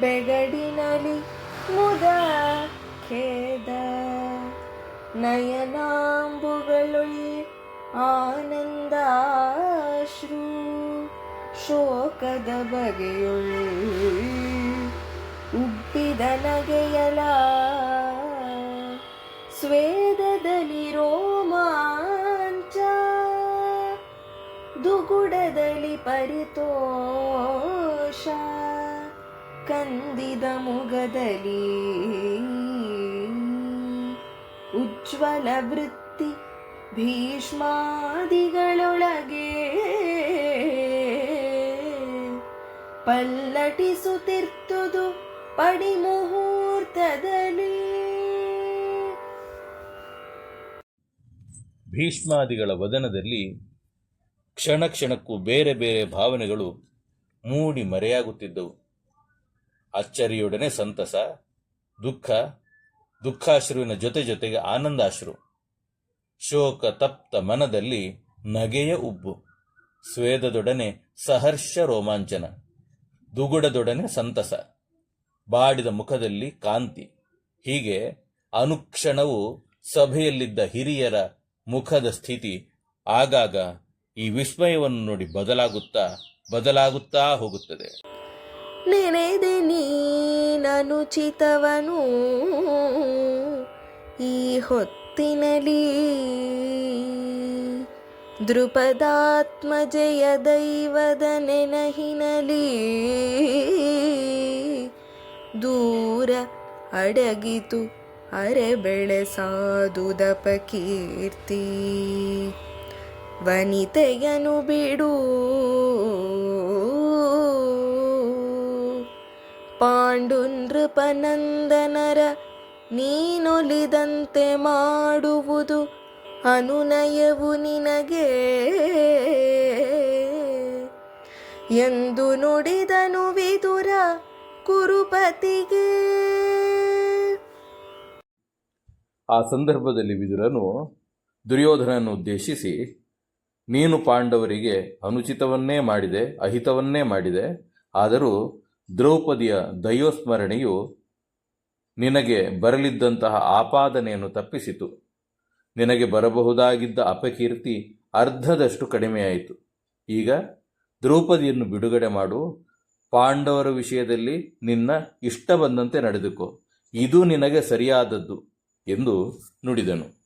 ಬೆಗಡಿನಲಿ ಮುದ ಖೇದ. ನಯನಾಂಬುಗಳುಳ್ ಆನಂದಾಶ್ರು ಶೋಕದ ಬಗೆಯುಳ್ ಉಬ್ಬಿದ ನಗೆಯಲ. ಸ್ವೇದದಲ್ಲಿ ರೋಮಾಂಚ ದುಗುಡದಲ್ಲಿ ಪರಿತೋಷ ಕಂದಿದ ಮುಗದಲಿ ಉಜ್ವಲ ವೃತ್ತಿ ಭೀಷ್ಮಾದಿಗಳೊಳಗೆ ಪಲ್ಲಟಿಸುತ್ತಿರ್ತುದು ಪಡಿ ಮುಹೂರ್ತದಲ್ಲಿ ಭೀಷ್ಮಾದಿಗಳ ವದನದಲ್ಲಿ ಕ್ಷಣ ಕ್ಷಣಕ್ಕೂ ಬೇರೆ ಬೇರೆ ಭಾವನೆಗಳು ಮೂಡಿ ಮರೆಯಾಗುತ್ತಿದ್ದವು. ಅಚ್ಚರಿಯೊಡನೆ ಸಂತಸ, ದುಃಖ, ದುಃಖಾಶ್ರುವಿನ ಜೊತೆ ಜೊತೆಗೆ ಆನಂದಾಶ್ರು. ಶೋಕ ತಪ್ತ ಮನದಲ್ಲಿ ನಗೆಯ ಉಬ್ಬು. ಸ್ವೇದದೊಡನೆ ಸಹರ್ಷ ರೋಮಾಂಚನ. ದುಗುಡದೊಡನೆ ಸಂತಸ. ಬಾಡಿದ ಮುಖದಲ್ಲಿ ಕಾಂತಿ. ಹೀಗೆ ಅನುಕ್ಷಣವು ಸಭೆಯಲ್ಲಿದ್ದ ಹಿರಿಯರ ಮುಖದ ಸ್ಥಿತಿ ಆಗಾಗ ಈ ವಿಸ್ಮಯವನ್ನು ನೋಡಿ ಬದಲಾಗುತ್ತಾ ಬದಲಾಗುತ್ತಾ ಹೋಗುತ್ತದೆ. ನೆನೆದೆ ನೀನನುಚಿತವನು ಈ ಹೊತ್ತಿನಲಿ ದೃಪದಾತ್ಮಜಯ ದೈವದ ನೆನಹಿನಲಿ. ದೂರ ಅಡಗಿತು ಅರೆ ಬೆಳೆಸಾದುದಪ ಕೀರ್ತಿ ವನಿತೆಯನು ಬಿಡು ಪಾಂಡುನೃಪನಂದನರ ನೀನೊಲಿದಂತೆ ಮಾಡುವುದು ಅನುನಯವು ನಿನಗೆ. ಎಂದು ನುಡಿದನು ವಿದುರ ಕುರುಪತಿಗೆ. ಆ ಸಂದರ್ಭದಲ್ಲಿ ವಿದುರನು ದುರ್ಯೋಧನನ್ನು ಉದ್ದೇಶಿಸಿ, ನೀನು ಪಾಂಡವರಿಗೆ ಅನುಚಿತವನ್ನೇ ಮಾಡಿದೆ, ಅಹಿತವನ್ನೇ ಮಾಡಿದೆ, ಆದರೂ ದ್ರೌಪದಿಯ ದೈವಸ್ಮರಣೆಯು ನಿನಗೆ ಬರಲಿದ್ದಂತಹ ಆಪಾದನೆಯನ್ನು ತಪ್ಪಿಸಿತು. ನಿನಗೆ ಬರಬಹುದಾಗಿದ್ದ ಅಪಕೀರ್ತಿ ಅರ್ಧದಷ್ಟು ಕಡಿಮೆಯಾಯಿತು. ಈಗ ದ್ರೌಪದಿಯನ್ನು ಬಿಡುಗಡೆ ಮಾಡು. ಪಾಂಡವರ ವಿಷಯದಲ್ಲಿ ನಿನ್ನ ಇಷ್ಟ ಬಂದಂತೆ ನಡೆದುಕೋ. ಇದು ನಿನಗೆ ಸರಿಯಾದದ್ದು ಎಂದು ನುಡಿದನು.